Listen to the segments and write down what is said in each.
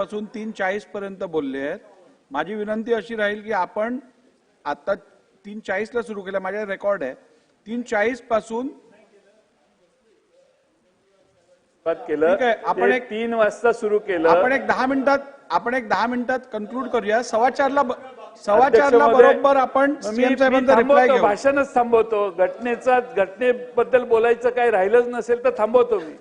पासून तीन चाळीस पर्यंत बोलले आहेत. माझी विनंती अशी राहील की आपण आता तीन चाळीसला सुरू केलं माझ्या रेकॉर्ड आहे. तीन चाळीसपासून सुरुवात केलं. ठीक आहे, आपण एक- तीन वाजता सुरू केलं. आपण एक दहा मिनिटात आपण एक दहा मिनिटात कन्क्लूड करूया. सव्वा चारला ब- सव्वा अध्यक्ष चारला महोदय, बरोबर आपण मग मी- सीएम मी साहेबांचा रिप्लाय थांबवतो, घेऊ. भाषणच थांबवतो. घटनेचा घटनेबद्दल बोलायचं काही राहिलंच नसेल तर थांबवतो मी.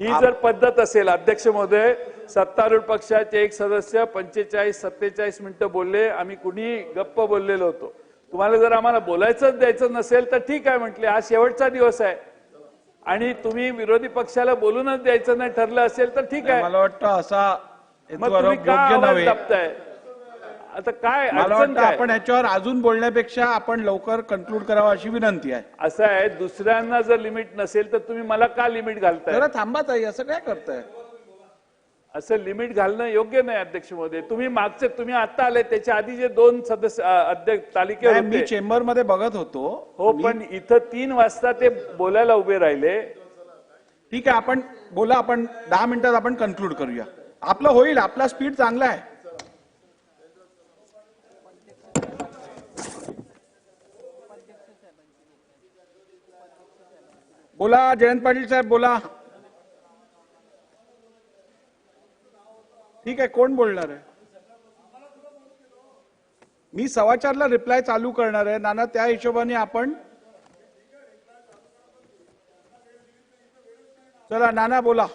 ही जर पद्धत असेल अध्यक्ष महोदय सत्तारूढ पक्षाचे एक सदस्य पंचेचाळीस सत्तेचाळीस मिनिटं बोलले. आम्ही कुणी गप्प बोललेलो होतो. तुम्हाला जर आम्हाला बोलायचंच द्यायचं नसेल तर ठीक आहे म्हटले. हा शेवटचा दिवस आहे. आणि तुम्ही विरोधी पक्षाला बोलूनच द्यायचं नाही ठरलं असेल तर ठीक आहे. मला वाटतं असा मग तुम्ही आरोप का योग्य आवाज दाबताय? आता काय मला वाटतं काय? आपण याच्यावर अजून बोलण्यापेक्षा आपण लवकर कन्क्लूड करावं अशी विनंती आहे. असं आहे दुसऱ्यांना जर लिमिट नसेल तर तुम्ही मला का लिमिट घालताय? जरा थांबा ताई असं काय करताय? असं लिमिट घालणं योग्य नाही अध्यक्ष महोदय. तुम्ही मागचे तुम्ही आता आले त्याच्या आधी जे दोन सदस्य अध्यक्ष नाही, मी चेंबरमध्ये बघत होतो. हो पण इथं तीन वाजता ते बोलायला उभे राहिले. ठीक आहे आपण बोला आपण दहा मिनिटात आपण कन्क्लूड करूया. आपलं होईल आपला स्पीड चांगला आहे. बोला जयंत पाटील साहेब बोला. ठीक आहे कोण बोलणार आहे? मी सव्वा चारला रिप्लाय चालू करणार आहे. नाना त्या हिशोबाने आपण चला नाना बोला.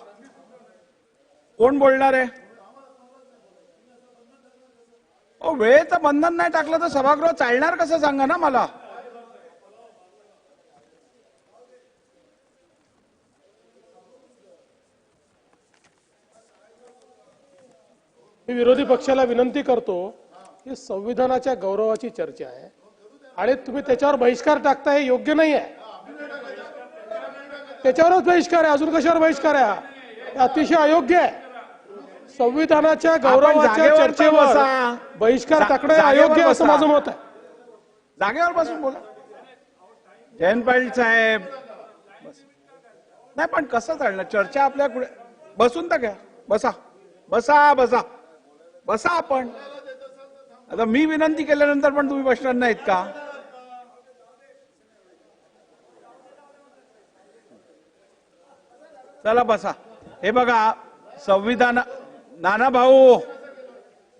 कोण बोलणार आहे? अहो, वेळेचं बंधन नाही टाकलं तर सभागृह चालणार कसं? सांगा ना मला. मी विरोधी पक्षाला विनंती करतो की संविधानाच्या गौरवाची चर्चा आहे. आणि तुम्ही त्याच्यावर बहिष्कार टाकताय हे योग्य नाही आहे. त्याच्यावरच बहिष्कार आहे. अजून कशावर बहिष्कार आहे हा? अतिशय अयोग्य आहे. संविधानाच्या गौरवाच्या चर्चेवर बसा. बहिष्कार टाकणं अयोग्य असं. माझं मत आहे. जागेवर बसून बोला. जयंत पाटील साहेब. नाही पण कसं चालणार? चर्चा आपल्या पुढे बसून तर घ्या. बसा. बसा बसा. बसा आपण. आता मी विनंती केल्यानंतर पण तुम्ही बसणार नाहीत का? चला बसा. हे बघा संविधान नाना भाऊ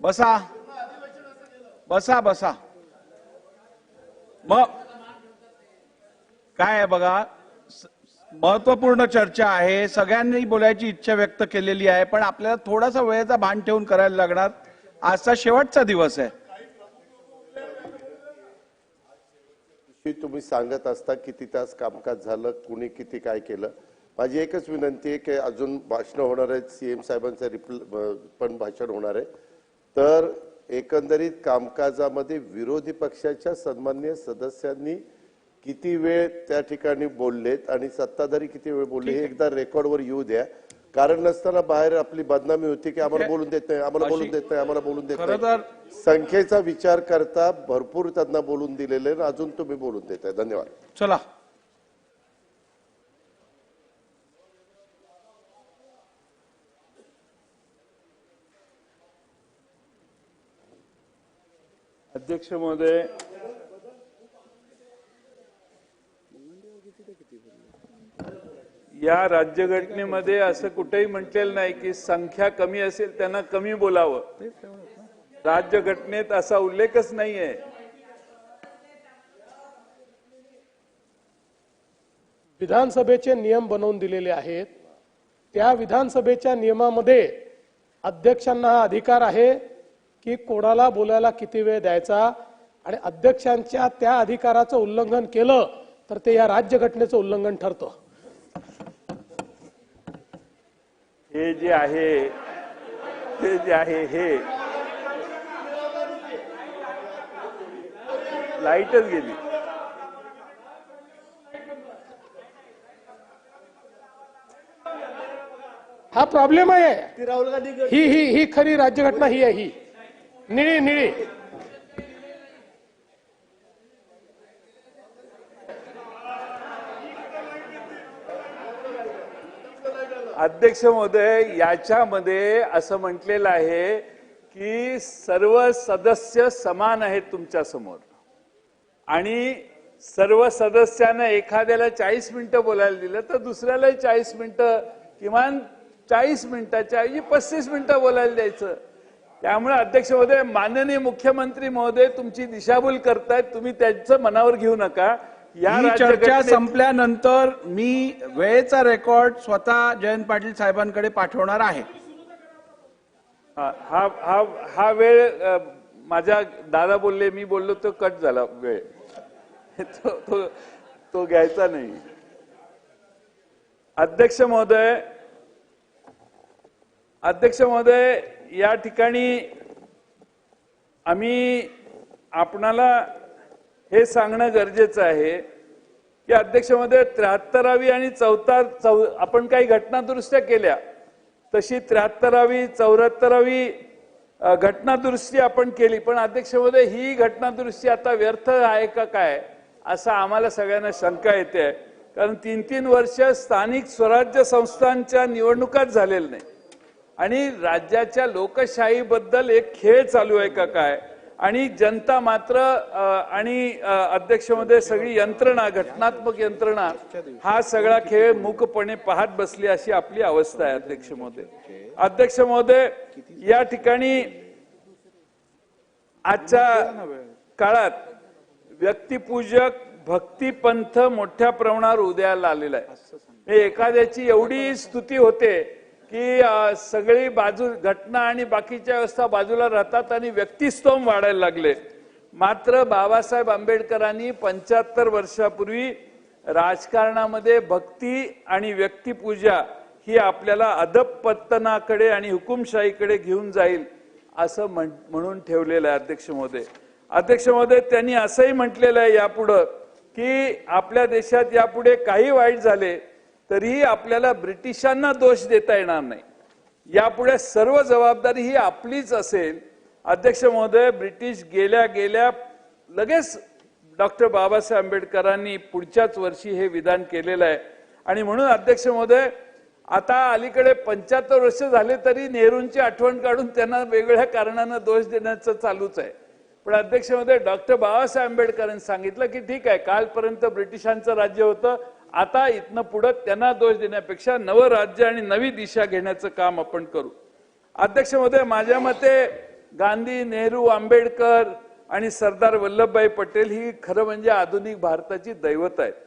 बसा. बसा बसा. मग काय आहे बघा? महत्त्वपूर्ण चर्चा आहे. सगळ्यांनी बोलायची इच्छा व्यक्त केलेली आहे पण आपल्याला थोडासा वेळेचा भान ठेवून करायला लागणार. आजचा शेवटचा दिवस आहे. तुम्ही सांगत असता किती तास कामकाज झालं कुणी किती काय केलं. माझी एकच विनंती आहे की अजून भाषणं होणार आहेत सीएम साहेबांचं रिप्ल पण भाषण होणार आहे. तर एकंदरीत कामकाजामध्ये विरोधी पक्षाच्या सन्मान्य सदस्यांनी किती वेळ त्या ठिकाणी बोललेत आणि सत्ताधारी किती वेळ बोलले हे एकदा रेकॉर्डवर येऊ द्या. कारण नसताना बाहेर आपली बदनामी होती की आम्हाला बोलून देत नाही आम्हाला बोलून देत नाही आम्हाला बोलून देत नाही. संख्येचा विचार करता भरपूर त्यांना बोलून दिलेले आहे. अजून तुम्ही बोलून देताय धन्यवाद. चला. अध्यक्ष महोदय या राज्यघटनेमध्ये असं कुठेही म्हटलेलं नाही की संख्या कमी असेल त्यांना कमी बोलावं. राज्यघटनेत असा उल्लेखच नाहीये. विधानसभेचे नियम बनवून दिलेले आहेत. त्या विधानसभेच्या नियमामध्ये अध्यक्षांना हा अधिकार आहे की कोणाला बोलायला किती वेळ द्यायचा आणि अध्यक्षांच्या त्या अधिकाराचं उल्लंघन केलं तर ते या राज्यघटनेचं उल्लंघन ठरतं. हे जे आहे हे जे आहे हे. लाईटच गेली. हा प्रॉब्लेम आहे. ही ही ही खरी राज्यघटना ही आहे ही. निळी निळी. अध्यक्ष महोदय याच्यामध्ये असं म्हटलेलं आहे की सर्व सदस्य समान आहेत तुमच्यासमोर. आणि सर्व सदस्यांना एखाद्याला चाळीस मिनिटं बोलायला दिलं तर दुसऱ्यालाही चाळीस मिनिटं किमान चाळीस मिनिटाच्या ऐवजी पस्तीस मिनिटं बोलायला द्यायचं. त्यामुळे अध्यक्ष महोदय माननीय मुख्यमंत्री महोदय तुमची दिशाभूल करतायत तुम्ही त्यांचं मनावर घेऊ नका. ही चर्चा संपल्यानंतर मी वेळेचा रेकॉर्ड स्वतः जयंत पाटील साहेबांकडे पाठवणार आहे. हा हा हा वेळ माझ्या दादा बोलले मी बोललो तो कट झाला वेळ. तो तो तो घ्यायचा नाही. अध्यक्ष महोदय अध्यक्ष महोदय या ठिकाणी आम्ही आपणाला हे सांगणं गरजेचं आहे की अध्यक्षमध्ये त्र्याहत्तरावी आणि चौथा चौ आपण काही घटना दुरुस्त्या केल्या तशी त्र्याहत्तरावी चौऱ्याहत्तरावी घटनादुरुस्ती आपण केली पण अध्यक्षमध्ये ही घटनादुरुस्ती आता व्यर्थ आहे का काय असं आम्हाला सगळ्यांना शंका येते. कारण तीन तीन वर्ष स्थानिक स्वराज्य संस्थांच्या निवडणुकाच झालेल्या नाही. आणि राज्याच्या लोकशाहीबद्दल एक खेळ चालू आहे का काय आणि जनता मात्र आणि अध्यक्षमध्ये सगळी यंत्रणा घटनात्मक यंत्रणा हा सगळा खेळ मूकपणे पाहत बसली अशी आपली अवस्था आहे अध्यक्ष महोदय. अध्यक्ष महोदय या ठिकाणी आजच्या काळात व्यक्तिपूजक भक्तिपंथ मोठ्या प्रमाणावर उदयाला आलेला आहे. एखाद्याची एवढी स्तुती होते की सगळी बाजू घटना आणि बाकीच्या व्यवस्था बाजूला राहतात आणि व्यक्तिस्तोम वाढायला लागले. मात्र बाबासाहेब आंबेडकरांनी पंच्याहत्तर वर्षापूर्वी राजकारणामध्ये भक्ती आणि व्यक्तिपूजा ही आपल्याला अधपतनाकडे आणि हुकुमशाहीकडे घेऊन जाईल असं म्हण- म्हणून ठेवलेलं आहे अध्यक्ष महोदय. अध्यक्ष महोदय त्यांनी असंही म्हटलेलं आहे यापुढं की आपल्या देशात यापुढे काही वाईट झाले तरीही आपल्याला ब्रिटिशांना दोष देता येणार नाही. यापुढे सर्व जबाबदारी ही आपलीच असेल. अध्यक्ष महोदय ब्रिटिश गेल्या गेल्या लगेच डॉक्टर बाबासाहेब आंबेडकरांनी पुढच्याच वर्षी हे विधान केलेलं आहे. आणि म्हणून अध्यक्ष महोदय आता अलीकडे पंच्याहत्तर वर्ष झाले तरी नेहरूंची आठवण काढून त्यांना वेगवेगळ्या कारणानं दोष देण्याचं चालूच आहे. पण अध्यक्ष महोदय डॉक्टर बाबासाहेब आंबेडकरांनी सांगितलं की ठीक आहे कालपर्यंत ब्रिटिशांचं राज्य होतं. आता इथनं पुढं त्यांना दोष देण्यापेक्षा नवं राज्य आणि नवी दिशा घेण्याचं काम आपण करू. अध्यक्ष महोदय माझ्या मते गांधी नेहरू आंबेडकर आणि सरदार वल्लभभाई पटेल ही खरं म्हणजे आधुनिक भारताची दैवत आहेत.